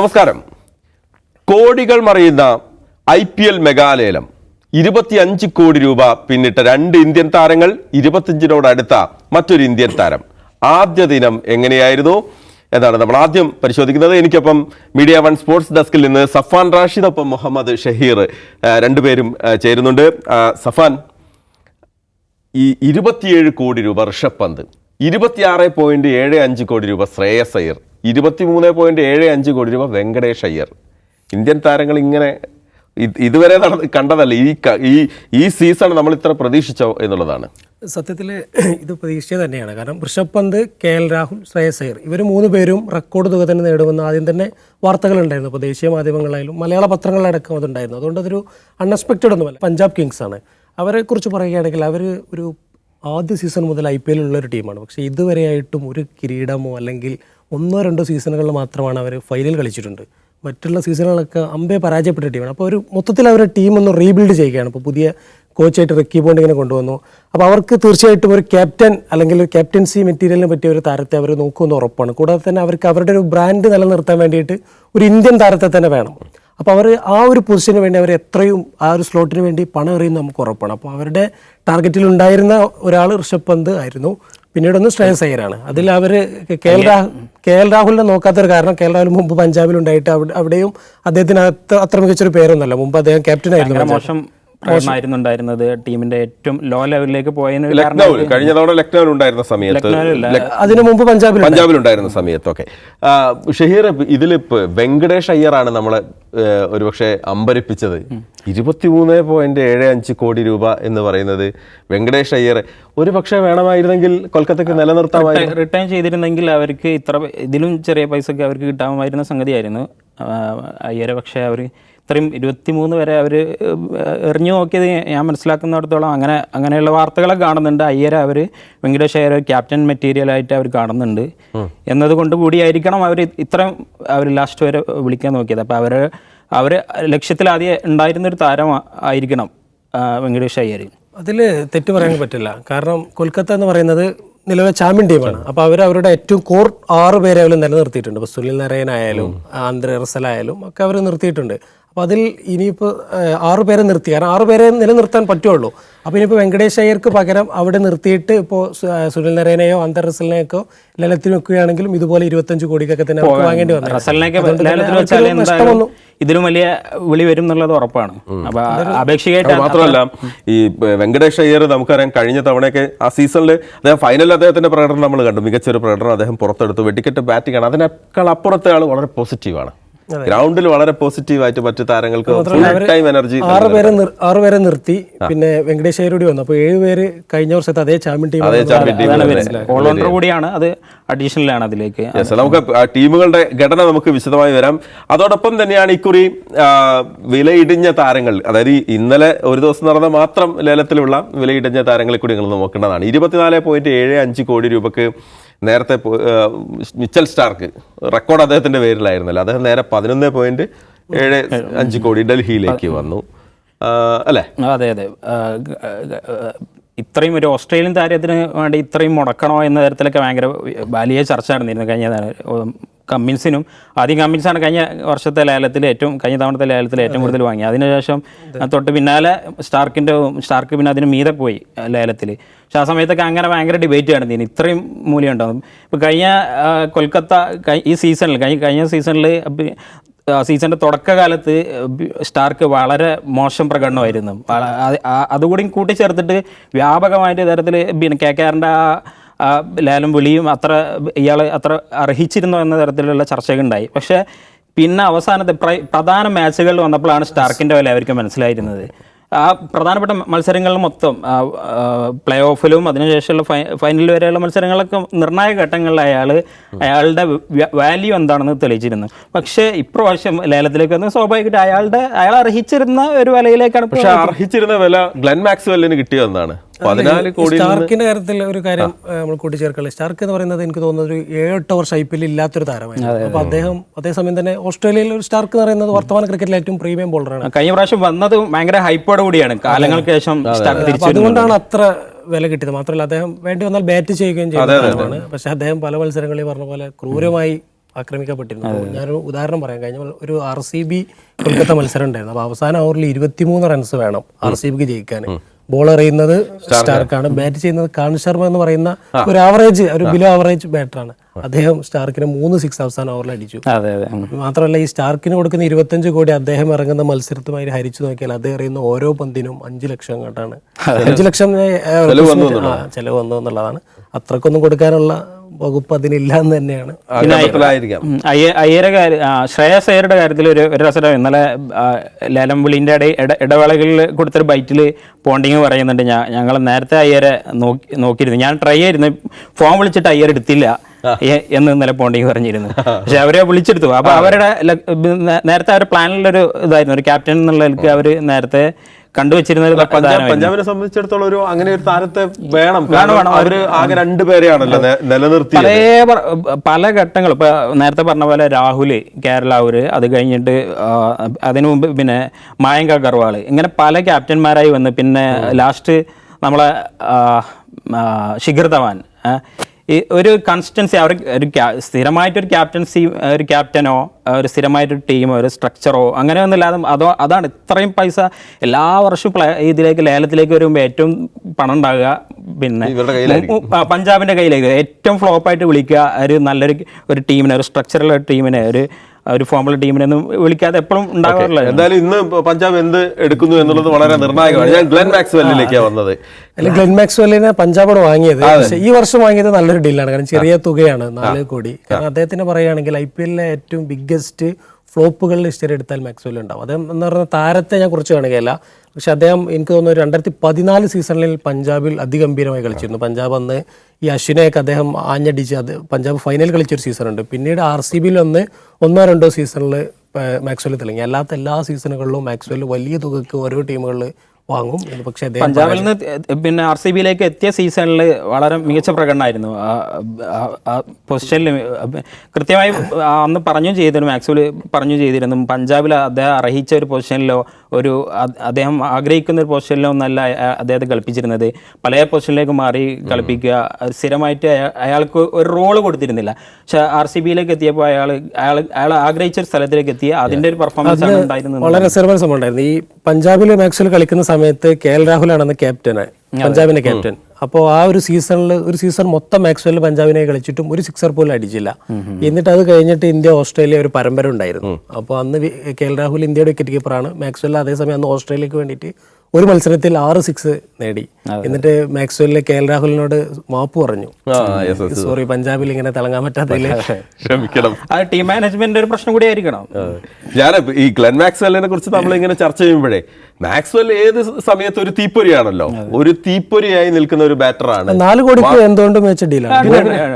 നമസ്കാരം. കോടികൾ മറിയുന്ന ഐ പി എൽ മെഗാലേലം ഇരുപത്തിയഞ്ച് കോടി രൂപ പിന്നിട്ട രണ്ട് ഇന്ത്യൻ താരങ്ങൾ ഇരുപത്തിയഞ്ചിനോടടുത്ത മറ്റൊരു ഇന്ത്യൻ താരം. ആദ്യ ദിനം എങ്ങനെയായിരുന്നു? എന്നാണ് നമ്മൾ ആദ്യം പരിശോധിക്കുന്നത്. എനിക്കൊപ്പം മീഡിയ വൺ സ്പോർട്സ് ഡെസ്കിൽ നിന്ന് സഫാൻ റാഷിദ് ഒപ്പം മുഹമ്മദ് ഷഹീർ രണ്ടുപേരും ചേരുന്നുണ്ട്. സഫാൻ ഈ ഇരുപത്തിയേഴ് കോടി രൂപ ഋഷഭ് പന്ത് ഇരുപത്തിയാറ് പോയിന്റ് ഏഴ് അഞ്ച് കോടി രൂപ ശ്രേയസ് അയ്യർ ഇരുപത്തിമൂന്ന് പോയിന്റ് ഏഴ് അഞ്ച് കോടി രൂപ വെങ്കടേഷ് അയ്യർ. ഇന്ത്യൻ താരങ്ങൾ ഇങ്ങനെ ഇതുവരെ കണ്ടതല്ല. ഈ ഈ ഈ സീസൺ നമ്മൾ ഇത്ര പ്രതീക്ഷിച്ചോ എന്നുള്ളതാണ്. സത്യത്തിൽ ഇത് പ്രതീക്ഷിച്ചത് തന്നെയാണ്. കാരണം ഋഷഭ് പന്ത് കെ എൽ രാഹുൽ ശ്രേയസ് അയ്യർ. ഇവർ മൂന്ന് പേരും റെക്കോർഡ് തുക തന്നെ നേടുമെന്ന് ആദ്യം തന്നെ വാർത്തകളുണ്ടായിരുന്നു. ഇപ്പോൾ ദേശീയ മാധ്യമങ്ങളായാലും മലയാള പത്രങ്ങളിലടക്കം അതുണ്ടായിരുന്നു. അതുകൊണ്ട് അതൊരു അൺഎക്സ്പെക്റ്റഡ് ഒന്നുമല്ല. പഞ്ചാബ് കിങ്സ് ആണ്. അവരെക്കുറിച്ച് പറയുകയാണെങ്കിൽ അവർ ഒരു ആദ്യ സീസൺ മുതൽ ഐ പി എല്ലിലുള്ള ഒരു ടീമാണ്. പക്ഷേ ഇതുവരെയായിട്ടും ഒരു കിരീടമോ അല്ലെങ്കിൽ ഒന്നോ രണ്ടോ സീസണുകളിൽ മാത്രമാണ് അവർ ഫൈനൽ കളിച്ചിട്ടുണ്ട്. മറ്റുള്ള സീസണുകളൊക്കെ അമ്പേ പരാജയപ്പെട്ട ടീമാണ് അപ്പോൾ ഒരു മൊത്തത്തിൽ അവരുടെ ടീം ഒന്ന് റീബിൽഡ് ചെയ്യുകയാണ്. ഇപ്പോൾ പുതിയ കോച്ചായിട്ട് റിക്കി ഇങ്ങനെ കൊണ്ടുവന്നു. അപ്പോൾ അവർക്ക് തീർച്ചയായിട്ടും ഒരു ക്യാപ്റ്റൻ അല്ലെങ്കിൽ ഒരു ക്യാപ്റ്റൻസി മെറ്റീരിയലിനെ പറ്റിയ ഒരു താരത്തെ അവർ നോക്കുമെന്ന് ഉറപ്പാണ്. കൂടാതെ തന്നെ അവർക്ക് അവരുടെ ഒരു ബ്രാൻഡ് നിലനിർത്താൻ വേണ്ടിയിട്ട് ഒരു ഇന്ത്യൻ താരത്തെ തന്നെ വേണം. അപ്പോൾ അവർ ആ ഒരു പൊസിഷന് വേണ്ടി അവർ എത്രയും ആ ഒരു സ്ലോട്ടിന് വേണ്ടി പണം എറിയുന്ന നമുക്ക് ഉറപ്പാണ്. അപ്പോൾ അവരുടെ ടാർഗറ്റിൽ ഉണ്ടായിരുന്ന ഒരാൾ ഋഷഭ് പന്ത് ആയിരുന്നു. പിന്നീട് ഒന്ന് ശ്രേയസ് അയ്യരാണ്. അതിൽ അവർ K L Rahul K L രാഹുലിനെ നോക്കാത്തൊരു കാരണം കെ എൽ രാഹുൽ മുമ്പ് അവിടെ അവിടെയും അദ്ദേഹത്തിന് അത്ര അത്ര മികച്ചൊരു പേരൊന്നല്ല മുമ്പ് അദ്ദേഹം ക്യാപ്റ്റനായിരുന്നു മോശം പ്രകടനമായിരുന്നു ഉണ്ടായിരുന്നത് ടീമിന്റെ ഏറ്റവും ലോ ലെവലിലേക്ക് പോയതിന് ഒരു കാരണം ലക്നൌവിൽ കഴിഞ്ഞ തവണ ലക്നൌവിൽ ഉണ്ടായിരുന്ന സമയത്ത് അതിനു മുമ്പ് പഞ്ചാബിൽ പഞ്ചാബിൽ ഉണ്ടായിരുന്ന സമയത്തൊക്കെ ഷഹീർ ഇതിൽ വെങ്കടേഷ് അയ്യറാണ് നമ്മളെ ഒരുപക്ഷെ അമ്പരിപ്പിച്ചത്. ഇരുപത്തിമൂന്ന് പോയിന്റ് ഏഴ് അഞ്ച് കോടി രൂപ എന്ന് പറയുന്നത് വെങ്കടേഷ് അയ്യർ. ഒരു പക്ഷേ വേണമായിരുന്നെങ്കിൽ കൊൽക്കത്തക്ക് നിലനിർത്താമായിരുന്നു. റിട്ടേൺ ചെയ്തിരുന്നെങ്കിൽ അവർക്ക് ഇത്ര ഇതിലും ചെറിയ പൈസക്ക് അവർക്ക് കിട്ടാമായിരുന്ന സംഗതിയായിരുന്നു. അയ്യരെ പക്ഷേ അവർ ഇത്രയും ഇരുപത്തിമൂന്ന് വരെ അവർ എറിഞ്ഞു നോക്കിയത് ഞാൻ മനസ്സിലാക്കുന്നിടത്തോളം അങ്ങനെ അങ്ങനെയുള്ള വാർത്തകളൊക്കെ കാണുന്നുണ്ട്. അയ്യരെ അവർ വെങ്കടേഷ് അയ്യർ ക്യാപ്റ്റൻ മെറ്റീരിയലായിട്ട് അവർ കാണുന്നുണ്ട്. എന്നതുകൊണ്ട് കൂടിയായിരിക്കണം അവർ ഇത്രയും അവർ ലാസ്റ്റ് വരെ വിളിക്കാൻ നോക്കിയത്. അപ്പോൾ അവർ അവർ ലക്ഷ്യത്തിൽ ആദ്യം ഉണ്ടായിരുന്നൊരു താരം ആയിരിക്കണം വെങ്കടേഷ് അയ്യർ അതിൽ തെറ്റ് പറയാൻ പറ്റില്ല. കാരണം കൊൽക്കത്ത എന്ന് പറയുന്നത് നിലവിലെ ചാമ്പ്യൻ ടീമാണ് അപ്പോൾ അവർ അവരുടെ ഏറ്റവും കോർ ആറ് പേരെ അവർ നിലനിർത്തിയിട്ടുണ്ട്. ഇപ്പോൾ സുനിൽ നരയനായാലും ആന്ധ്ര റസലായാലും ഒക്കെ അവർ നിർത്തിയിട്ടുണ്ട്. അപ്പോൾ അതിൽ ഇനിയിപ്പോൾ ആറ് പേരെ നിർത്തി. കാരണം ആറ് പേരെ നിലനിർത്താൻ പറ്റുള്ളൂ. അപ്പോൾ ഇനിയിപ്പോൾ വെങ്കടേഷ് അയ്യർക്ക് പകരം അവിടെ നിർത്തിയിട്ട് ഇപ്പോൾ സുനിൽ നരേനയോ അന്തർ റസലിനെയൊക്കെ ലലത്തിൽ വെക്കുകയാണെങ്കിലും ഇതുപോലെ ഇരുപത്തഞ്ച് കോടിക്കൊക്കെ തന്നെ അവർക്ക് വാങ്ങേണ്ടി വന്നു ഇതിലും വലിയ വിളി വരും എന്നുള്ളത് ഉറപ്പാണ്. അപ്പൊ അപേക്ഷികമായിട്ട് അത് മാത്രമല്ല ഈ വെങ്കടേഷ് അയ്യർ നമുക്കറിയാം കഴിഞ്ഞ തവണയൊക്കെ ആ സീസണിൽ അദ്ദേഹം ഫൈനലിൽ അദ്ദേഹത്തിന്റെ പ്രകടനം നമ്മൾ കണ്ടു. മികച്ചൊരു പ്രകടനം അദ്ദേഹം പുറത്തെടുത്തു. വെടിക്കെട്ട് ബാറ്റിംഗ് ആണ് അതിനേക്കാൾ അപ്പുറത്തെ ആൾ വളരെ പോസിറ്റീവാണ് ഗ്രൗണ്ടിൽ വളരെ പോസിറ്റീവായിട്ട് മറ്റു താരങ്ങൾക്ക് ടൈം എനർജി ആറ് പേരെ ആറ് പേരെ നിർത്തി. പിന്നെ വെങ്കടേഷ് അയ്യരൂടി കൂടി വന്നു. അപ്പോൾ ഏഴ് പേര് കഴിഞ്ഞ വർഷത്തെ അതേ ചാമ്പ്യൻ ടീം അതേ ചാമ്പ്യൻ ടീം ഓൾറൗണ്ടർ കൂടിയാണ്. അത് അഡീഷണലാണ് അതിലേക്ക്. നമുക്ക് ആ ടീമുകളുടെ ഘടന നമുക്ക് വിശദമായി വരാം. അതോടൊപ്പം തന്നെയാണ് ഇക്കുറി വിലയിടിഞ്ഞ താരങ്ങൾ. അതായത് ഇന്നലെ ഒരു ദിവസം നടന്ന മാത്രം ലേലത്തിലുള്ള വിലയിടിഞ്ഞ താരങ്ങളെ കൂടി നിങ്ങൾ നോക്കേണ്ടതാണ്. ഇരുപത്തിനാല് പോയിന്റ് ഏഴ് അഞ്ച് കോടി രൂപക്ക് നേരത്തെ മിച്ചൽ സ്റ്റാർക്ക്. റെക്കോർഡ് അദ്ദേഹത്തിന്റെ പേരിലായിരുന്നല്ലോ. അദ്ദേഹം നേരെ പതിനൊന്ന് പോയിന്റ് ഏഴ് അഞ്ച് കോടി ഡൽഹിയിലേക്ക് വന്നു. അല്ലേ? അതെ അതെ. ഇത്രയും ഒരു ഓസ്ട്രേലിയൻ താരത്തിന് വേണ്ടി ഇത്രയും മുടക്കണോ എന്ന തരത്തിലൊക്കെ ഭയങ്കര വലിയ ചർച്ച നടന്നിരുന്നു കഴിഞ്ഞ കമ്മിൻസിനും ആദ്യം കമ്മിൻസാണ് കഴിഞ്ഞ വർഷത്തെ ലേലത്തിൽ ഏറ്റവും കഴിഞ്ഞ തവണത്തെ ലേലത്തിൽ ഏറ്റവും കൂടുതൽ വാങ്ങി. അതിനുശേഷം തൊട്ട് പിന്നാലെ സ്റ്റാർക്കിന്റെ സ്റ്റാർക്ക് പിന്നെ അതിന് മീതെ പോയി ലേലത്തിൽ പക്ഷെ ആ സമയത്തൊക്കെ അങ്ങനെ ഭയങ്കര ഡിബേറ്റ് നടന്നിരുന്നു ഇത്രയും മൂല്യം ഉണ്ടാകും ഇപ്പോൾ കഴിഞ്ഞ കൊൽക്കത്ത ഈ സീസണിൽ കഴിഞ്ഞ കഴിഞ്ഞ സീസണിൽ സീസണിന്റെ തുടക്കകാലത്ത് സ്റ്റാർക്ക് വളരെ മോശം പ്രകടനമായിരുന്നു. അതുകൂടി കൂട്ടിച്ചേർത്തിട്ട് വ്യാപകമായിട്ട് തരത്തിൽ പിന്നെ കെ കെ ആ ലാലും വിളിയും അത്ര ഇയാൾ അത്ര അർഹിച്ചിരുന്നു എന്ന തരത്തിലുള്ള ചർച്ചകൾ ഉണ്ടായി. പക്ഷേ പിന്നെ അവസാനത്തെ പ്രധാന മാച്ചുകളിൽ വന്നപ്പോഴാണ് സ്റ്റാർക്കിന്റെ വില അവർക്ക് മനസ്സിലായിരുന്നത്. ആ പ്രധാനപ്പെട്ട മത്സരങ്ങൾ മൊത്തം പ്ലേ ഓഫിലും അതിനുശേഷമുള്ള ഫൈ ഫൈനൽ വരെയുള്ള മത്സരങ്ങളൊക്കെ നിർണായക ഘട്ടങ്ങളിൽ അയാൾ അയാളുടെ വാല്യൂ എന്താണെന്ന് തെളിയിച്ചിരുന്നു. പക്ഷേ ഇപ്രാവശ്യം ലേലത്തിലേക്ക് വന്ന് സ്വാഭാവികമായിട്ട് അയാളുടെ അയാൾ അർഹിച്ചിരുന്ന ഒരു വിലയിലേക്കാണ് പക്ഷേ പക്ഷെ അർഹിച്ചിരുന്ന വില ഗ്ലെൻ മാക്സ്വെല്ലിന് കിട്ടിയതെന്നാണ് പതിനാല് കോടി സ്റ്റാർക്കിന്റെ കാര്യത്തിൽ ഒരു കാര്യം നമ്മൾ കൂട്ടിച്ചേർക്കല്ലേ? സ്റ്റാർക്ക് എന്ന് പറയുന്നത് എനിക്ക് തോന്നുന്നത് ഒരു ഏഴെട്ട് വർഷം ഐ പി എല്ലിൽ ഇല്ലാത്തൊരു താരമായിരുന്നു. അപ്പൊ അദ്ദേഹം അതേസമയം തന്നെ ഓസ്ട്രേലിയയിൽ ഒരു സ്റ്റാർക്ക് എന്ന് പറയുന്നത് വർത്തമാന ക്രിക്കറ്റിൽ ഏറ്റവും പ്രീമിയം ബോളറാണ്. കഴിഞ്ഞ പ്രാവശ്യം വന്നത് ഭയങ്കര ഹൈപ്പോടെ കൂടിയാണ്. കാലങ്ങൾക്ക് ശേഷം അതുകൊണ്ടാണ് അത്ര വില കിട്ടിയത്. മാത്രമല്ല അദ്ദേഹം വേണ്ടി വന്നാൽ ബാറ്റ് ചെയ്യുകയും ചെയ്യുന്നതാണ് പക്ഷെ അദ്ദേഹം പല മത്സരങ്ങളിൽ പറഞ്ഞ പോലെ ക്രൂരമായി ആക്രമിക്കപ്പെട്ടിരുന്നു. അപ്പോൾ ഞാനൊരു ഉദാഹരണം പറയാം. കഴിഞ്ഞ ഒരു ആർ സി ബി കൊൽക്കത്ത മത്സരം ഉണ്ടായിരുന്നു. അപ്പോൾ അവസാന ഓവറിൽ ഇരുപത്തിമൂന്ന് റൺസ് വേണം ആർ സി ബിക്ക് ജയിക്കാൻ. ബോൾ എറിയുന്നത് സ്റ്റാർക്കാണ് ബാറ്റ് ചെയ്യുന്നത് കാൺ ശർമ്മ എന്ന് പറയുന്ന ഒരു ആവറേജ് ഒരു ബിലോ ആവറേജ് ബാറ്ററാണ് അദ്ദേഹം സ്റ്റാർക്കിന് മൂന്ന് സിക്സ് അവസാന ഓവറിൽ അടിച്ചു. മാത്രമല്ല ഈ സ്റ്റാർക്കിന് കൊടുക്കുന്ന ഇരുപത്തഞ്ച് കോടി അദ്ദേഹം ഇറങ്ങുന്ന മത്സരത്തുമായി ഹരിച്ചു നോക്കിയാൽ അദ്ദേഹം അറിയുന്ന ഓരോ പന്തിനും അഞ്ചു ലക്ഷം അങ്ങോട്ടാണ്. അഞ്ചു ലക്ഷം ചെലവ് വന്നു എന്നുള്ളതാണ്. അത്രക്കൊന്നും കൊടുക്കാനുള്ള വകുപ്പ് അതിനില്ല എന്ന് തന്നെയാണ് അയ്യരുടെ കാര്യം ശ്രേയസ് അയ്യരുടെ കാര്യത്തിൽ ഒരു ഒരു രസം ഇന്നലെ ലേലം വിളിന്റെ ഇട ഇട- ഇടവേളകളിൽ കൊടുത്തൊരു ബൈറ്റിൽ പോണ്ടിങ് പറയുന്നുണ്ട് ഞാൻ ഞങ്ങൾ നേരത്തെ അയ്യരെ നോക്കി നോക്കിയിരുന്നു. ഞാൻ ട്രൈ ആയിരുന്നു. ഫോൺ വിളിച്ചിട്ട് അയ്യർ എടുത്തില്ല. എന്ന് ഇന്നലെ പോണ്ടിങ് പറഞ്ഞിരുന്നു. പക്ഷെ അവരെ വിളിച്ചെടുത്തു. അപ്പൊ അവരുടെ നേരത്തെ അവരുടെ പ്ലാനിലൊരു ഇതായിരുന്നു. ഒരു ക്യാപ്റ്റൻ എന്നുള്ള അവർ നേരത്തെ കണ്ടുവച്ചിരുന്ന ഒരു പഞ്ചാബിനെ സംബന്ധിച്ചിടത്തോളം ഒരു അങ്ങനെ ഒരു താരത്തെ വേണം. കാരണം അവർ ആകെ രണ്ടുപേരെയാണല്ലോ നിലനിർത്തി പല ഘട്ടങ്ങളും പല ഘട്ടങ്ങൾ ഇപ്പൊ നേരത്തെ പറഞ്ഞ പോലെ രാഹുൽ കേരളാവൂര് അത് കഴിഞ്ഞിട്ട് അതിനു മുമ്പ് പിന്നെ മായങ്ക അഗർവാൾ. ഇങ്ങനെ പല ക്യാപ്റ്റന്മാരായി വന്ന് പിന്നെ ലാസ്റ്റ് നമ്മളെ ശിഖർ ധവാൻ ഒരു കൺസിസ്റ്റൻസി അവർ ഒരു സ്ഥിരമായിട്ട് സ്ഥിരമായിട്ടൊരു ക്യാപ്റ്റൻസി ഒരു ക്യാപ്റ്റനോ ഒരു സ്ഥിരമായിട്ടൊരു ടീമോ ഒരു സ്ട്രക്ചറോ അങ്ങനെയൊന്നും ഒന്നുമില്ലാതെ അതോ അതാണ് ഇത്രയും പൈസ എല്ലാ വർഷവും പ്ലേ ഇതിലേക്ക് ലേലത്തിലേക്ക് വരുമ്പോൾ ഏറ്റവും പണം ഉണ്ടാകുക പിന്നെ പഞ്ചാബിന്റെ കയ്യിലേക്ക് ഏറ്റവും ഫ്ലോപ്പായിട്ട് വിളിക്കുക ഒരു നല്ലൊരു ഒരു ടീമിനെ ഒരു സ്ട്രക്ചറുള്ള ടീമിനെ ഒരു ഒരു ഫോമുള്ള ടീമിനൊന്നും വിളിക്കാതെ എപ്പോഴും ഉണ്ടാകാറില്ല. എന്തായാലും ഇന്ന് പഞ്ചാബ് എന്ത് എടുക്കുന്നു എന്നുള്ളത് വളരെ നിർണായകമാണ്. ഞാൻ ഗ്ലെൻ മാക്സ്വെല്ലിലേക്കാണ് വന്നത്. അല്ലെങ്കിൽ ഗ്ലെൻ മാക്സ്വെല്ലിനെ പഞ്ചാബാണ് വാങ്ങിയത്. പക്ഷേ ഈ വർഷം വാങ്ങിയത് നല്ലൊരു ഡീലാണ്. കാരണം ചെറിയ തുകയാണ് നാല് കോടി. കാരണം അദ്ദേഹത്തിന് പറയുകയാണെങ്കിൽ ഐ പി എല്ലിലെ ഏറ്റവും ബിഗ്ഗസ്റ്റ് ഫ്ലോപ്പുകളിൽ ഹിസ്റ്ററി എടുത്താൽ മാക്സ്വെൽ ഉണ്ടാവും. അദ്ദേഹം എന്ന് പറഞ്ഞ താരത്തെ ഞാൻ കുറിച്ച് കാണുകയല്ല പക്ഷെ അദ്ദേഹം എനിക്ക് തോന്നുന്നു രണ്ടായിരത്തി പതിനാല് സീസണിൽ പഞ്ചാബിൽ അതിഗംഭീരമായി കളിച്ചിരുന്നു. പഞ്ചാബ് അന്ന് ഈ അശ്വിനെയൊക്കെ അദ്ദേഹം ആഞ്ഞടിച്ച് അത് പഞ്ചാബ് ഫൈനൽ കളിച്ചൊരു സീസണുണ്ട്. പിന്നീട് ആർ സി ബിയിൽ ഒന്ന് ഒന്നോ രണ്ടോ സീസണിൽ മാക്സ്വെൽ തിളങ്ങി അല്ലാത്ത എല്ലാ സീസണുകളിലും മാക്സ്വെൽ വലിയ തുകക്ക് ഓരോ ടീമുകളിൽ വാങ്ങും. പക്ഷേ അദ്ദേഹം പഞ്ചാബിൽ നിന്ന് പിന്നെ ആർ സി ബിയിലേക്ക് എത്തിയ സീസണിൽ വളരെ മികച്ച പ്രകടനമായിരുന്നു. പൊസിഷനിൽ കൃത്യമായി അന്ന് പറഞ്ഞു ചെയ്തിരുന്നു മാക്സ്വെൽ പറഞ്ഞു ചെയ്തിരുന്നു. പഞ്ചാബിൽ അദ്ദേഹം അർഹിച്ച ഒരു പൊസിഷനിലോ ഒരു അദ്ദേഹം ആഗ്രഹിക്കുന്ന ഒരു പൊസിഷനിലോ ഒന്നല്ല അദ്ദേഹത്തെ കളിപ്പിച്ചിരുന്നത്. പല പൊസിഷനിലേക്ക് മാറി കളിപ്പിക്കുക. സ്ഥിരമായിട്ട് അയാൾക്ക് ഒരു റോൾ കൊടുത്തിരുന്നില്ല. പക്ഷെ ആർ സി ബിയിലേക്ക് എത്തിയപ്പോൾ അയാൾ അയാൾ അയാൾ ആഗ്രഹിച്ച ഒരു സ്ഥലത്തിലേക്ക് എത്തി. അതിന്റെ ഒരു പെർഫോമൻസ് ആണ് ഉണ്ടായിരുന്നത്. വളരെ സംഭവം ഉണ്ടായിരുന്നു. ഈ പഞ്ചാബിലെ മാക്സിൽ കളിക്കുന്ന സമയത്ത് കെ എൽ രാഹുലാണ് ആണെന്ന് ക്യാപ്റ്റന് പഞ്ചാബിന്റെ ക്യാപ്റ്റൻ അപ്പോൾ ആ ഒരു സീസണിൽ ഒരു സീസൺ മൊത്തം മാക്സ്വെൽ പഞ്ചാബിനെ കളിച്ചിട്ടും ഒരു സിക്സർ പോലും അടിച്ചില്ല. എന്നിട്ട് അത് കഴിഞ്ഞിട്ട് ഇന്ത്യ ഓസ്ട്രേലിയ ഒരു പരമ്പര ഉണ്ടായിരുന്നു. അപ്പോൾ അന്ന് കെ എൽ രാഹുൽ ഇന്ത്യയുടെ വിക്കറ്റ് കീപ്പറാണ് മാക്സ്വെൽ അതേസമയം അന്ന് ഓസ്ട്രേലിയക്ക് വേണ്ടിയിട്ട് ഒരു മത്സരത്തിൽ ആറ് സിക്സ് നേടി. എന്നിട്ട് മാക്സ്വെല്ലിലെ കെ എൽ രാഹുലിനോട് മാപ്പ് പറഞ്ഞു. സോറി പഞ്ചാബിൽ ഇങ്ങനെ തിളങ്ങാൻ പറ്റാത്തതിൽ ക്ഷമിക്കണം. ടീം മാനേജ്മെന്റ് ഒരു പ്രശ്നം കൂടി ആയിരിക്കണം ഞാൻ ഈ ഗ്ലെൻ മാക്സ്വെല്ലിനെ കുറിച്ച് നമ്മൾ ഇങ്ങനെ ചർച്ച ചെയ്യുമ്പോഴേ മാക്സ്വെൽ ഏത് സമയത്ത് ഒരു തീപ്പൊരിയാണല്ലോ? ഒരു തീപ്പൊരിയായി നിൽക്കുന്ന ഒരു ബാറ്ററാണ്. നാല് കോടിക്ക് എന്തുകൊണ്ടും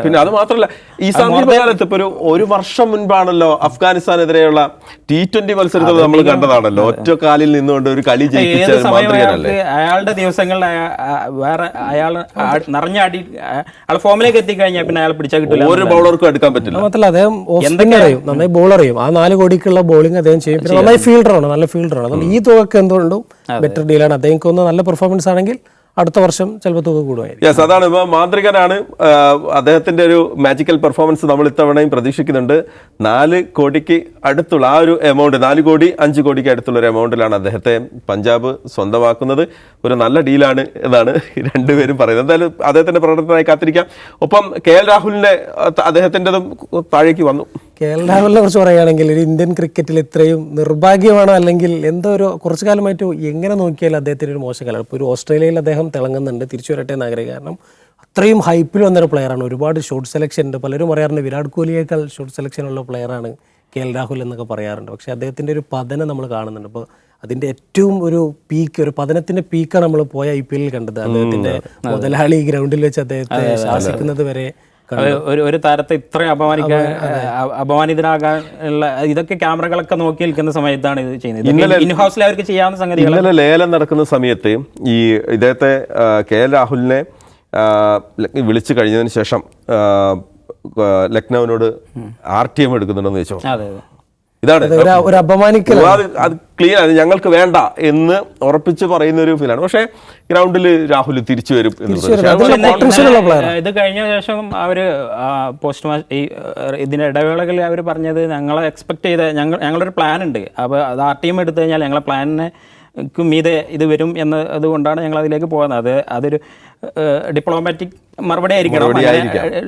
പിന്നെ അത്. മാത്രമല്ല ഈ സമീപകാലത്ത് ഇപ്പൊ ഒരു ഒരു വർഷം മുൻപാണല്ലോ അഫ്ഗാനിസ്ഥാനെതിരെയുള്ള ടി ട്വന്റി മത്സരത്തിൽ നമ്മൾ കണ്ടതാണല്ലോ. ഒറ്റ കാലിൽ നിന്നുകൊണ്ട് ഒരു കളി ജയിപ്പിച്ച മാന്ത്രികനല്ലേ? അയാളുടെ ദിവസങ്ങളിൽ വേറെ അയാൾ നിറഞ്ഞാടി അയാൾ ഫോമിലേക്ക് എത്തിക്കഴിഞ്ഞാൽ പിന്നെ അയാൾ പിടിച്ചാൽ കിട്ടില്ല ഒരു ബൗളർക്കും എടുക്കാൻ പറ്റില്ല. മാത്രമല്ല അദ്ദേഹം സ്പിൻ അറിയും. നന്നായി ബോൾ അറിയും. ആ നാല് കോടിക്കുള്ള ബോളിംഗ് അദ്ദേഹം ചെയ്യും പിന്നെ നന്നായി ഫീൽഡറാണ് നല്ല ഫീൽഡറാണ് ആണ്. ഈ തുകക്ക് എന്തുകൊണ്ടും ബെറ്റർ ഡീലാണ് അദ്ദേഹം ഒന്ന് നല്ല പെർഫോമൻസ് ആണെങ്കിൽ അടുത്ത വർഷം ചിലപ്പോൾ തുക കൂടുമായിരിക്കും. യെസ് അതാണ്. ഇപ്പോൾ മാന്ത്രികനാണ്. അദ്ദേഹത്തിന്റെ അദ്ദേഹത്തിന്റെ ഒരു മാജിക്കൽ പെർഫോമൻസ് നമ്മൾ ഇത്തവണയും പ്രതീക്ഷിക്കുന്നുണ്ട്. നാല് കോടിക്ക് അടുത്തുള്ള ആ ഒരു എമൗണ്ട് നാല് കോടി അഞ്ച് കോടിക്ക് അടുത്തുള്ള ഒരു എമൗണ്ടിലാണ് അദ്ദേഹത്തെ പഞ്ചാബ് സ്വന്തമാക്കുന്നത്. ഒരു നല്ല ഡീലാണ് എന്നാണ് രണ്ടുപേരും പറയുന്നത്. എന്തായാലും അദ്ദേഹത്തിന്റെ പ്രകടനത്തിനായി കാത്തിരിക്കാം. ഒപ്പം കെ എൽ രാഹുലിന്റെ അദ്ദേഹത്തിന്റെതും താഴേക്ക് വന്നു. കെ ലെവലിനെ രാഹുലിനെ കുറിച്ച് പറയുകയാണെങ്കിൽ ഒരു ഇന്ത്യൻ ക്രിക്കറ്റിൽ ഇത്രയും നിർഭാഗ്യമാണ്? അല്ലെങ്കിൽ എന്തോ ഒരു കുറച്ചു കാലമായിട്ട് എങ്ങനെ നോക്കിയാലും അദ്ദേഹത്തിന് ഒരു മോശം കാലം ഇപ്പോൾ ഒരു ഓസ്ട്രേലിയയിൽ അദ്ദേഹം തിളങ്ങുന്നുണ്ട് തിരിച്ചു വരട്ടെ എന്ന് ആഗ്രഹിക്കുക കാരണം അത്രയും ഹൈപ്പിൽ വന്നൊരു പ്ലെയറാണ് ഒരുപാട് ഷോർട്ട് സെലക്ഷൻ ഉണ്ട്. പലരും പറയാറുണ്ട് വിരാട് കോഹ്ലിയേക്കാൾ ഷോർട്ട് സെലക്ഷൻ ഉള്ള പ്ലെയറാണ് കെ എൽ രാഹുൽ എന്നൊക്കെ പറയാറുണ്ട്. പക്ഷേ അദ്ദേഹത്തിന്റെ ഒരു പതനം നമ്മൾ കാണുന്നുണ്ട്. അപ്പോൾ അതിന്റെ ഏറ്റവും ഒരു പീക്ക് ഒരു പതനത്തിന്റെ പീക്കാണ് നമ്മൾ പോയ ഐ പി എല്ലിൽ കണ്ടത് അദ്ദേഹത്തിന്റെ മുതലാളി ഗ്രൗണ്ടിൽ വെച്ച് അദ്ദേഹത്തെ ശാസിക്കുന്നത് വരെ ഒരു ഒരു താരത്തെ ഇത്രയും അപമാനിക്കാൻ അപമാനിതരാകാനുള്ള അപമാനിതനാകാൻ ഉള്ള ഇതൊക്കെ ക്യാമറകളൊക്കെ നോക്കി നിൽക്കുന്ന സമയത്താണ് ഇത് ചെയ്യുന്നത്. അവർക്ക് ചെയ്യാവുന്ന സംഗതി ഇന്നലെ ലേലം നടക്കുന്ന സമയത്ത് ഈ ഇദ്ദേഹത്തെ കെ എൽ രാഹുലിനെ വിളിച്ചു കഴിഞ്ഞതിന് ശേഷം ലക്നൌവിനോട് ആർ ടി എം എടുക്കുന്നുണ്ടെന്ന് ചോദിച്ചോ. ഇതാണ്. ഒരു അപമാനിക്കൽ അത് ക്ലിയർ ആണ്. ഞങ്ങൾക്ക് വേണ്ട എന്ന് ഉറപ്പിച്ച് പറയുന്ന ഒരു ഫീലാണ്. പക്ഷേ ഗ്രൗണ്ടിൽ രാഹുൽ തിരിച്ചു വരും ഇത് കഴിഞ്ഞ ശേഷം അവർ പോസ്റ്റ് മാച്ച് ഈ ഇതിന്റെ ഇടവേളകളിൽ അവർ പറഞ്ഞത് ഞങ്ങളെ എക്സ്പെക്ട് ചെയ്ത ഞങ്ങൾ ഞങ്ങളൊരു പ്ലാൻ ഉണ്ട്. അപ്പോൾ അത് ആ ടീം എടുത്തു കഴിഞ്ഞാൽ ഞങ്ങളെ പ്ലാനിനെ മീതെ ഇത് വരും എന്ന് അതുകൊണ്ടാണ് ഞങ്ങൾ അതിലേക്ക് പോകുന്നത് അത് അതൊരു ഡിപ്ലോമാറ്റിക് മറുപടി ആയിരിക്കണം.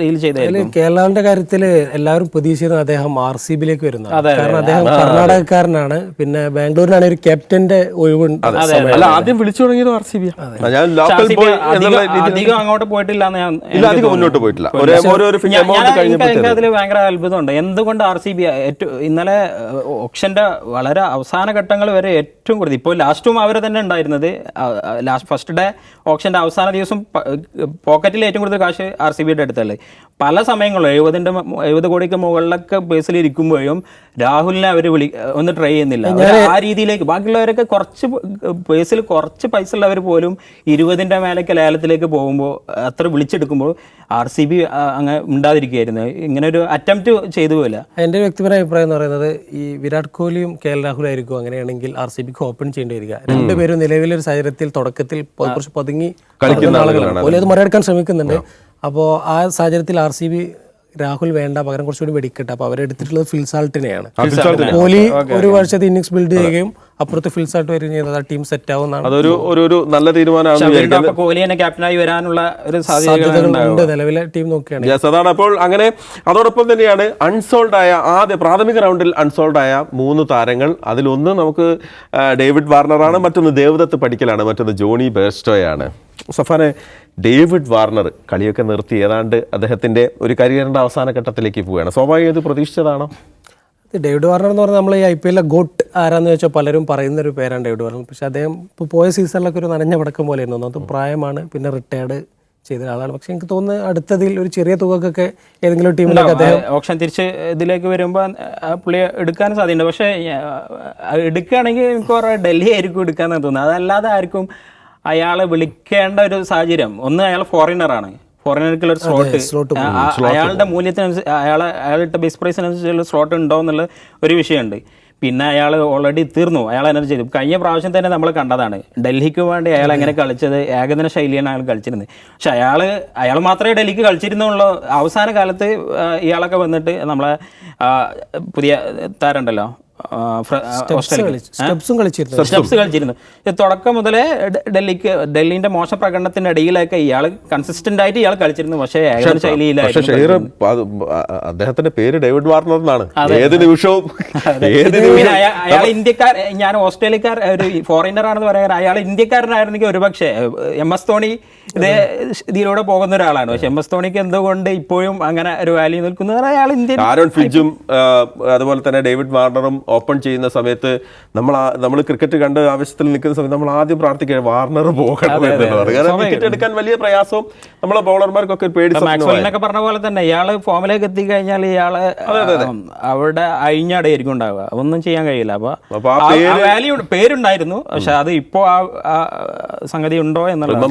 ഡീൽ ചെയ്തായിരുന്നു കേരളാവിന്റെ കാര്യത്തിൽ എല്ലാവരും പ്രതീക്ഷിക്കുന്നത് അദ്ദേഹം ആർ സി ബിയിലേക്ക് വരുന്നു കാരണം അദ്ദേഹം കർണാടകക്കാരനാണ്. പിന്നെ ബാംഗ്ലൂരിനാണ് ഒരു ക്യാപ്റ്റന്റെ ഒഴിവ് അല്ല ആദ്യം വിളിച്ചു തുടങ്ങിയത് ആർ സി ബി ഞാൻ ലോക്കൽ ബോയ് അധികം അങ്ങോട്ട് പോയിട്ടില്ല ഞാൻ അധികം മുന്നോട്ട് പോയിട്ടില്ല. അതിൽ ഭയങ്കര അത്ഭുതമുണ്ട്. എന്തുകൊണ്ട് ആർ സി ബി ഇന്നലെ ഓപ്ഷന്റെ വളരെ അവസാന ഘട്ടങ്ങൾ വരെ ഏറ്റവും കൂടുതൽ ഇപ്പോൾ ലാസ്റ്റും അവർ തന്നെ ഉണ്ടായിരുന്നത് ലാസ്റ്റ് ഫസ്റ്റ് ഡേ ഓപ്ഷന്റെ അവസാന ദിവസം പോക്കറ്റിൽ ഏറ്റവും കൂടുതൽ കാശ് ആർ സി ബിയുടെ അടുത്തല്ലേ? പല സമയങ്ങളും എഴുപതിന്റെ മു- എഴുപത് കോടിക്ക് മുകളിലൊക്കെ ബേസിൽ ഇരിക്കുമ്പോഴും രാഹുലിനെ അവർ വിളി ഒന്ന് ട്രൈ ചെയ്യുന്നില്ല. ആ രീതിയിലേക്ക് ബാക്കിയുള്ളവരൊക്കെ കുറച്ച് ബേസിൽ കുറച്ച് പൈസ ഉള്ളവർ പോലും ഇരുപതിന്റെ മേലേക്ക് ലേലത്തിലേക്ക് പോകുമ്പോൾ അത്ര വിളിച്ചെടുക്കുമ്പോൾ ആർ സി ബി അങ്ങ് ഉണ്ടാതിരിക്കുകയായിരുന്നു ഇങ്ങനെ ഒരു അറ്റംപ്റ്റ് ചെയ്തു പോലെ എന്റെ വ്യക്തിപരമായ അഭിപ്രായം എന്ന് പറയുന്നത് ഈ വിരാട് കോഹ്ലിയും കെ എൽ രാഹുൽ ആയിരിക്കും അങ്ങനെയാണെങ്കിൽ ആർ സി ബിക്ക് ഓപ്പൺ ചെയ്യേണ്ടി വരിക. രണ്ടുപേരും നിലവിലൊരു സാഹചര്യത്തിൽ തുടക്കത്തിൽ കുറച്ച് പതുങ്ങി കളിക്കുന്ന ആളുകളാണ് കോഹ്ലി അത് മറികടക്കാൻ ശ്രമിക്കുന്നുണ്ട്. അപ്പോൾ ആ സാഹചര്യത്തിൽ ആർ സി ബി രാഹുൽ വേണ്ട പകരം കുറച്ചുകൂടി വെടിക്കട്ടെ. അപ്പോൾ അവരെടുത്തിട്ടുള്ളത് ഫിൽസാൾട്ടിനെയാണ് കോഹ്ലി ഒരു വർഷത്തെ ഇന്നിങ്സ് ബിൽഡ് ചെയ്യുകയും അപ്പുറത്ത് ഫിൽസാൾട്ട് വരികയും ചെയ്യുന്നത് ആ ടീം സെറ്റ് ആവുന്നതാണ് അതൊരു ഒരു നല്ല തീരുമാനമാണ് കോഹ്ലി തന്നെ ക്യാപ്റ്റനായി വരാനുള്ള ഒരു സാധ്യതകളുണ്ട് നിലവിലെ ടീം നോക്കുകയാണ് യെസ് അതാണ്. അപ്പോൾ അങ്ങനെ അതോടൊപ്പം തന്നെയാണ് അൺസോൾഡ് ആയ ആദ്യ പ്രാഥമിക റൗണ്ടിൽ അൺസോൾഡ് ആയ മൂന്ന് താരങ്ങൾ. അതിലൊന്ന് നമുക്ക് ഡേവിഡ് വാർണറാണ് മറ്റൊന്ന് ദേവദത്ത് പഠിക്കലാണ് മറ്റൊന്ന് ജോണി ബേസ്റ്റോയാണ് സഫാനെ ഡേവിഡ് വാർണർ കളിയൊക്കെ നിർത്തി. ഏതാണ്ട് അദ്ദേഹത്തിന്റെ ഒരു കരിയറിന്റെ അവസാന ഘട്ടത്തിലേക്ക് പോവുകയാണ്. സ്വാഭാവികം ഇത് പ്രതീക്ഷിച്ചതാണോ? ഡേവിഡ് വാർണർ എന്ന് പറഞ്ഞാൽ നമ്മൾ ഈ ഐ പി എല്ലിലെ ഗോട്ട് ആരാന്ന് വെച്ചാൽ പലരും പറയുന്ന ഒരു പേരാണ് ഡേവിഡ് വാർണർ. പക്ഷേ അദ്ദേഹം ഇപ്പോൾ പോയ സീസണിലൊക്കെ ഒരു നനഞ്ഞ പടക്കം പോലെ ആയിരുന്നു. ഒന്നാമത് പ്രായമാണ് പിന്നെ റിട്ടയർഡ് ചെയ്ത ആളാണ്. പക്ഷെ എനിക്ക് തോന്നുന്നു അടുത്തതിൽ ഒരു ചെറിയ തുകക്കൊക്കെ ഏതെങ്കിലും ടീമിലേക്ക് അദ്ദേഹം ഓപ്ഷൻ തിരിച്ച് ഇതിലേക്ക് വരുമ്പോൾ പുള്ളി എടുക്കാൻ സാധ്യതയുണ്ട്. പക്ഷേ എടുക്കുകയാണെങ്കിൽ എനിക്ക് പറയാം ഡൽഹി ആയിരിക്കും എടുക്കാന്ന് തോന്നുന്നത് അതല്ലാതെ ആർക്കും അയാളെ വിളിക്കേണ്ട ഒരു സാഹചര്യം. ഒന്ന് അയാൾ ഫോറിനറാണ് ഫോറിനർക്കുള്ള ഒരു സ്ലോട്ട് അയാളുടെ മൂല്യത്തിനനുസരിച്ച് അയാളെ അയാളുടെ ബേസ് പ്രൈസിനനുസരിച്ചുള്ള സ്ലോട്ട് ഉണ്ടോ എന്നുള്ള ഒരു വിഷയമുണ്ട്. പിന്നെ അയാൾ ഓൾറെഡി തീർന്നു. അയാൾ എനർജി ചെയ്തു. കഴിഞ്ഞ പ്രാവശ്യം തന്നെ നമ്മൾ കണ്ടതാണ്. ഡൽഹിക്ക് വേണ്ടി അയാൾ എങ്ങനെ കളിച്ചത്? ഏകദിന ശൈലിയാണ് അയാൾ കളിച്ചിരുന്നത്. പക്ഷെ അയാൾ അയാൾ മാത്രമേ ഡൽഹിക്ക് കളിച്ചിരുന്നുള്ളൂ. അവസാന കാലത്ത് ഇയാളൊക്കെ വന്നിട്ട് നമ്മളെ പുതിയ താരമുണ്ടല്ലോ സ്റ്റെപ്സും കളിച്ചിരുന്നു. സ്റ്റെപ്സ് കളിച്ചിരുന്നു. ഇത് തുടക്കം മുതലേ ഡൽഹിക്ക് ഡൽഹിന്റെ മോശ പ്രകടനത്തിന്റെ ഇടയിലൊക്കെ ഇയാൾ കൺസിസ്റ്റന്റ് ആയിട്ട് ഇയാൾ കളിച്ചിരുന്നു. പക്ഷേ ശൈലിയിലായിരുന്നു അദ്ദേഹത്തിന്റെ പേര് ഡേവിഡ് വാർണർ എന്നാണ്. ഏത് നിമിഷവും അയാൾ ഇന്ത്യക്കാർ ഞാൻ ഓസ്ട്രേലിയക്കാർ ഒരു ഫോറിനർ ആണെന്ന് പറയാൻ അയാൾ ഇന്ത്യക്കാരനായിരുന്നെങ്കിൽ ഒരുപക്ഷെ എം എസ് ധോണി ഇതേ ഇതിലൂടെ പോകുന്ന ഒരാളാണ്. പക്ഷെ എം എസ് ധോണിക്ക് എന്തുകൊണ്ട് ഇപ്പോഴും അങ്ങനെ ഒരു വാല്യൂ നിൽക്കുന്നത് അയാൾ ഇന്ത്യൻ ആരോൺ ഫിജും അതുപോലെ തന്നെ ഡേവിഡ് വാർണറും ഓപ്പൺ ചെയ്യുന്ന സമയത്ത് നമ്മൾ നമ്മൾ ക്രിക്കറ്റ് കണ്ട് ആവശ്യത്തിൽ നിൽക്കുന്ന സമയത്ത് നമ്മൾ ആദ്യം പ്രാർത്ഥിക്കുക വാർണർ പോകണം എന്നുള്ളത് കാരണം വിക്കറ്റ് എടുക്കാൻ വലിയ പ്രയാസവും നമ്മളെ ബൗളർമാർക്കൊക്കെ പേടി പറഞ്ഞ പോലെ തന്നെ ഇയാൾ ഫോമിലേക്ക് എത്തിക്കഴിഞ്ഞാൽ ഇയാൾ ഉം, അവിടെ അഴിഞ്ഞാടായിരിക്കും ഉണ്ടാവുക. ഒന്നും ചെയ്യാൻ കഴിയില്ല. അപ്പൊ വാല്യൂ പേരുണ്ടായിരുന്നു പക്ഷെ അത് ഇപ്പോ ആ സംഗതി ഉണ്ടോ എന്നുള്ളത്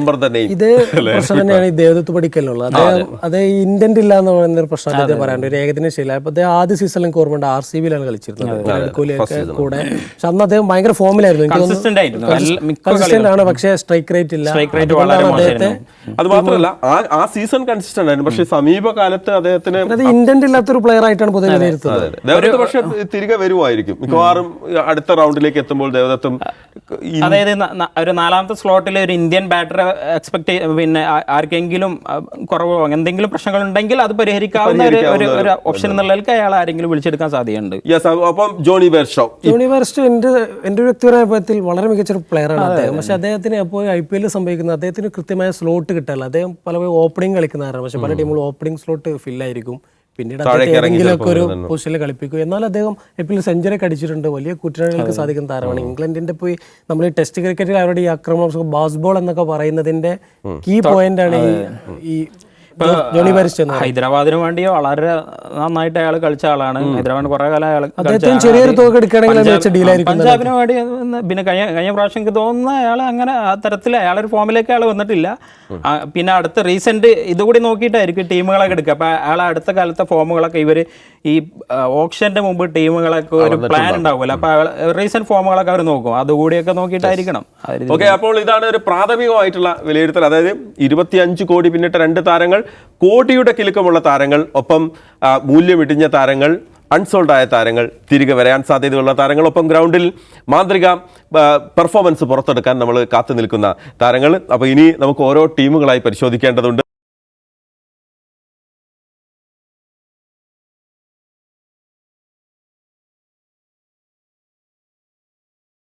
ഇത് പ്രശ്നം തന്നെയാണ് ഈ ദേവദത്ത് പഠിക്കലിനുള്ളത്. അദ്ദേഹം അത്. ഇന്റന്റ് ഇല്ല എന്ന് പറയുന്ന ഒരു പ്രശ്നം അദ്ദേഹം പറയാനുണ്ട് ഒരു ഏകദിന ശൈലി. അപ്പൊ അദ്ദേഹം ആദ്യ സീസണിൽ കോർമുണ്ട് ഓർമ്മയുണ്ട് ആർ സി ബിയിലാണ് കളിച്ചിരുന്നത്. കോഹ്ലിയൊക്കെ കൂടെ. പക്ഷെ അന്ന് അദ്ദേഹം ഭയങ്കര ഫോമിലായിരുന്നു. കൺസിസ്റ്റന്റ് ആയിരുന്നു. എല്ലാ- മിക്ക കൺസിസ്റ്റന്റ് ആണ് പക്ഷേ സ്ട്രൈക്ക് റേറ്റ് ഇല്ല. സ്ട്രൈക്ക് റേറ്റ് വളരെ അദ്ദേഹത്തെ അത് മാത്രമല്ല ആ സീസൺ കൺസിസ്റ്റന്റ് ആയിരുന്നു. പക്ഷേ സമീപകാലത്ത് അദ്ദേഹത്തിന് ഇന്റന്റ് ഇല്ലാത്തൊരു പ്ലെയർ ആയിട്ടാണ് പൊതുവെ വിലയിരുത്തുന്നത് പക്ഷെ തിരികെ വരുമായിരിക്കും മിക്കവാറും അടുത്ത റൗണ്ടിലേക്ക് എത്തുമ്പോൾ ദേവദത്തും അതായത് ഒരു നാലാമത്തെ സ്ലോട്ടിൽ ഒരു ഇന്ത്യൻ ബാറ്റർ എക്സ്പെക്ട് പിന്നെ ആർക്കെങ്കിലും കുറവോ എന്തെങ്കിലും പ്രശ്നങ്ങൾ ഉണ്ടെങ്കിൽ അത് പരിഹരിക്കാവുന്ന ഒരു- ഓപ്ഷൻ എന്നുള്ളതിൽ അയാൾ ആരെങ്കിലും വിളിച്ചെടുക്കാൻ സാധ്യതയുണ്ട്. അപ്പം അപ്പം ജോണി ബെർഷോ യൂണിവേഴ്സിറ്റി എന്റെ എന്റെ ഒരു വ്യക്തിപരമായ അഭിപ്രായത്തിൽ വളരെ മികച്ച ഒരു പ്ലെയറാണ് അദ്ദേഹം. പക്ഷെ അദ്ദേഹത്തിന് എപ്പോഴും ഐ പി എല്ലിൽ സംഭവിക്കുന്നത് അദ്ദേഹത്തിന് കൃത്യമായ സ്ലോട്ട് കിട്ടാറില്ല. അദ്ദേഹം പലപ്പോഴും ഓപ്പണിംഗ് കളിക്കുന്നതാണ് പക്ഷെ പല ടീമുകളും ഓപ്പണിംഗ് സ്ലോട്ട് ഫില്ലായിരിക്കും പിന്നീട് ഏതെങ്കിലുമൊക്കെ ഒരു പൊസിഷനിൽ കളിപ്പിക്കും. എന്നാൽ അദ്ദേഹം എപ്പോഴും പി എൽ സെഞ്ചുറി കടിച്ചിട്ടുണ്ട് അടിച്ചിട്ടുണ്ട്. വലിയ കുറ്റവാളികൾക്ക് സാധിക്കുന്ന താരമാണ്. ഇംഗ്ലണ്ടിന്റെ പോയി നമ്മൾ ഈ ടെസ്റ്റ് ക്രിക്കറ്റിൽ അവരുടെ ഈ ആക്രമണം ബാസ്ബോൾ എന്നൊക്കെ പറയുന്നതിന്റെ കീ പോയിന്റ് ആണ് ഈ ജോണി ഹൈദരാബാദിന് വേണ്ടി വളരെ നന്നായിട്ട് അയാൾ കളിച്ച ആളാണ്. ഹൈദരാബാദിന് കുറെ കാലം അയാൾ അദ്ദേഹത്തിന് ചെറിയൊരു തുക എടുക്കുകയാണെങ്കിൽ പഞ്ചാബിന് വേണ്ടി പിന്നെ കഴിഞ്ഞ കഴിഞ്ഞ പ്രാവശ്യം എനിക്ക് തോന്നുന്ന അയാൾ അങ്ങനെ ആ തരത്തിൽ അയാളൊരു ഫോമിലേക്ക് അയാൾ വന്നിട്ടില്ല. പിന്നെ അടുത്ത റീസെന്റ് ഇതുകൂടി നോക്കിയിട്ടായിരിക്കും ടീമുകളൊക്കെ എടുക്കുക. അപ്പൊ അയാൾ അടുത്ത കാലത്തെ ഫോമുകളൊക്കെ ഇവർ ഈ ഓപ്ഷന്റെ മുമ്പ് ടീമുകളൊക്കെ ഒരു പ്ലാൻ ഉണ്ടാവുമല്ലോ. അപ്പൊ റീസെന്റ് ഫോമുകളൊക്കെ അവർ നോക്കും. അതുകൂടിയൊക്കെ നോക്കിയിട്ടായിരിക്കണം. ഓക്കെ അപ്പോൾ ഇതാണ് ഒരു പ്രാഥമികമായിട്ടുള്ള വിലയിരുത്തൽ. അതായത് ഇരുപത്തിയഞ്ച് കോടി പിന്നിട്ട് രണ്ട് താരങ്ങൾ കോടിയുടെ കിലുക്കമുള്ള താരങ്ങൾ ഒപ്പം മൂല്യമിടിഞ്ഞ താരങ്ങൾ അൺസോൾഡ് ആയ താരങ്ങൾ തിരികെ വരാൻ സാധ്യതയുള്ള താരങ്ങൾ ഒപ്പം ഗ്രൗണ്ടിൽ മാന്ത്രിക പെർഫോമൻസ് പുറത്തെടുക്കാൻ നമ്മൾ കാത്തു നിൽക്കുന്ന താരങ്ങൾ. അപ്പോൾ ഇനി നമുക്ക് ഓരോ ടീമുകളായി പരിശോധിക്കേണ്ടതുണ്ട്.